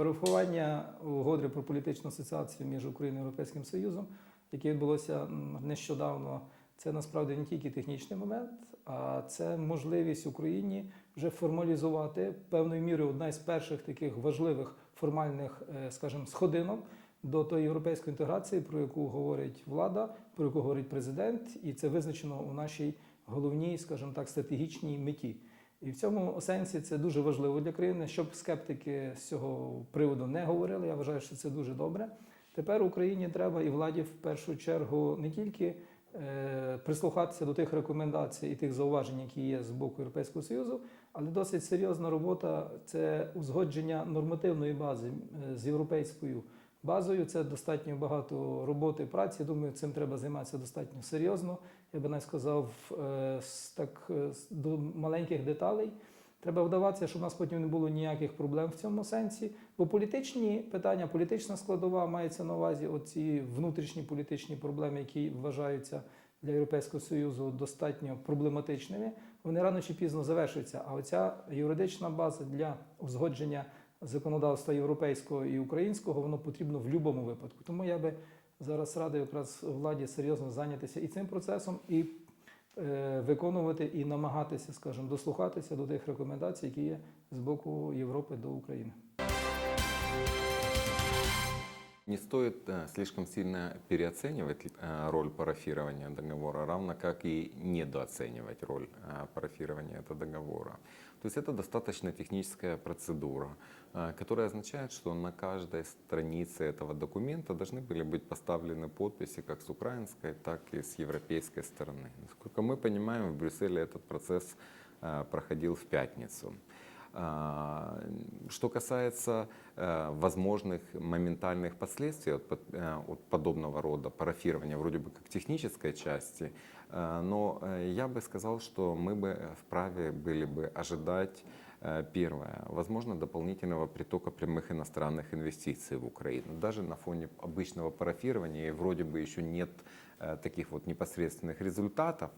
Перерахування угоди про політичну асоціацію між Україною і Європейським Союзом, яке відбулося нещодавно, це насправді не тільки технічний момент, а це можливість Україні вже формалізувати певною мірою одна із перших таких важливих формальних, е, скажімо, сходинок до тої європейської інтеграції, про яку говорить влада, про яку говорить президент, і це визначено у нашій головній, скажімо так, стратегічній меті. І в цьому сенсі це дуже важливо для країни, щоб скептики з цього приводу не говорили. Я вважаю, що це дуже добре. Тепер Україні треба і владі в першу чергу не тільки е, прислухатися до тих рекомендацій і тих зауважень, які є з боку Європейського Союзу, але досить серйозна робота це узгодження нормативної бази е, з європейською базою. Це достатньо багато роботи, праці. Думаю, цим треба займатися достатньо серйозно. Я би не сказав е, так е, до маленьких деталей. Треба вдаватися, щоб у нас потім не було ніяких проблем в цьому сенсі. Бо політичні питання, політична складова мається на увазі оці внутрішні політичні проблеми, які вважаються для Європейського Союзу достатньо проблематичними. Вони рано чи пізно завершуються. А оця юридична база для узгодження законодавства європейського і українського воно потрібно в будь-якому випадку. Тому я би зараз радив якраз владі серйозно зайнятися і цим процесом, і е, виконувати і намагатися, скажімо, дослухатися до тих рекомендацій, які є з боку Європи до України. Не стоит э, слишком сильно переоценивать э, роль парафирования договора, равно как и недооценивать роль э, парафирования этого договора. То есть это достаточно техническая процедура, э, которая означает, что на каждой странице этого документа должны были быть поставлены подписи как с украинской, так и с европейской стороны. Насколько мы понимаем, в Брюсселе этот процесс э, проходил в пятницу. А, Что касается э, возможных моментальных последствий от, под- э, от подобного рода парафирования, вроде бы как технической части, э, но э, я бы сказал, что мы бы вправе были бы ожидать э, Первое. Возможно, дополнительного притока прямых иностранных инвестиций в Украину. Даже на фоне обычного парафирования и вроде бы еще нет э, таких вот непосредственных результатов.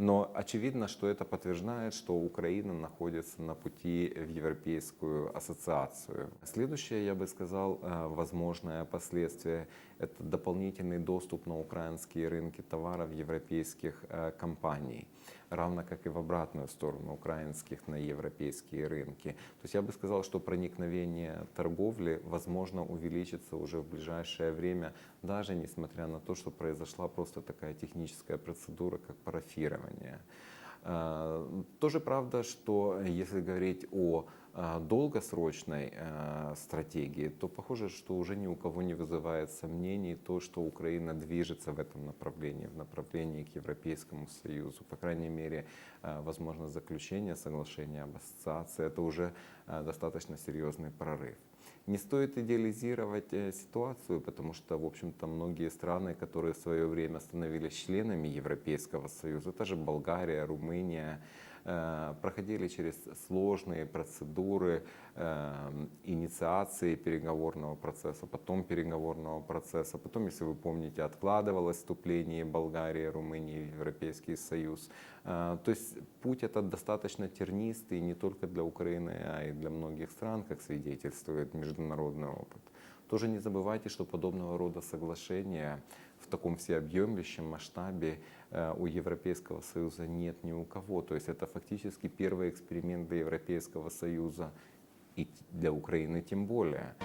Но очевидно, что это подтверждает, что Украина находится на пути в Европейскую ассоциацию. Следующее, я бы сказал, э, возможное последствие – это дополнительный доступ на украинские рынки товаров европейских э, компаний, равно как и в обратную сторону украинских на европейские рынки. То есть я бы сказал, что проникновение торговли, возможно, увеличится уже в ближайшее время, даже несмотря на то, что произошла просто такая техническая процедура, как парафирование. Э, Тоже правда, что если говорить о э, долгосрочной э, стратегии, то похоже, что уже ни у кого не вызывает сомнений то, что Украина движется в этом направлении, в направлении к Европейскому Союзу. По крайней мере, возможно заключение соглашения об ассоциации. Это уже достаточно серьезный прорыв. Не стоит идеализировать э, ситуацию, потому что, в общем-то, многие страны, которые в свое время становились членами Европейского Союза, та же Болгария, Румыния, э, проходили через сложные процедуры э, инициации переговорного процесса, потом переговорного процесса, потом, если вы помните, откладывалось вступление Болгарии, Румынии в Европейский Союз. Э, То есть путь этот достаточно тернистый не только для Украины, а и для многих стран, как свидетельствует международный опыт. Тоже не забывайте, что подобного рода соглашения в таком всеобъемлющем масштабе э, у Европейского Союза нет ни у кого. То есть это фактически первый эксперимент для Европейского Союза и для Украины тем более.